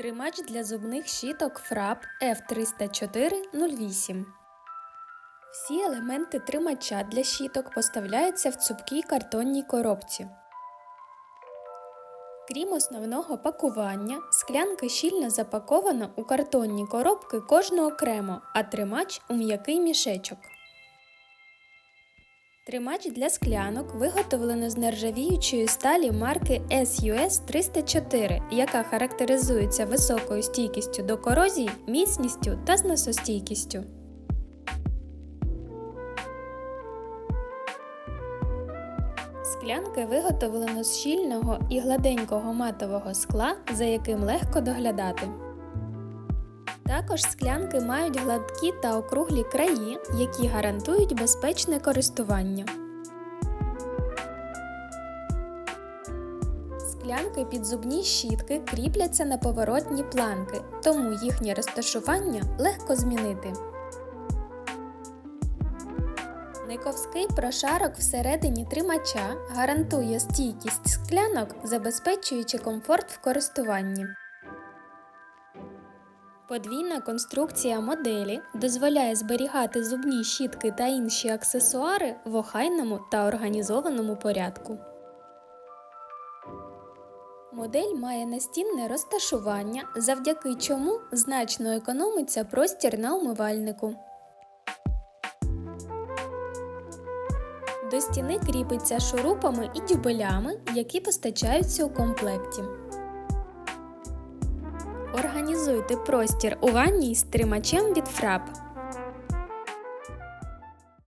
Тримач для зубних щіток FRAP F30408. Всі елементи тримача для щіток поставляються в цупкій картонній коробці. Крім основного пакування, склянка щільно запакована у картонні коробки кожну окремо, а тримач у м'який мішечок. Тримач для склянок виготовлено з нержавіючої сталі марки SUS 304, яка характеризується високою стійкістю до корозії, міцністю та зносостійкістю. Склянки виготовлено з щільного і гладенького матового скла, за яким легко доглядати. Також склянки мають гладкі та округлі краї, які гарантують безпечне користування. Склянки під зубні щітки кріпляться на поворотні планки, тому їхнє розташування легко змінити. Никовський прошарок всередині тримача гарантує стійкість склянок, забезпечуючи комфорт в користуванні. Подвійна конструкція моделі дозволяє зберігати зубні щітки та інші аксесуари в охайному та організованому порядку. Модель має настінне розташування, завдяки чому значно економиться простір на умивальнику. До стіни кріпиться шурупами і дюбелями, які постачаються у комплекті. Організуйте простір у ванній з тримачем від фрап.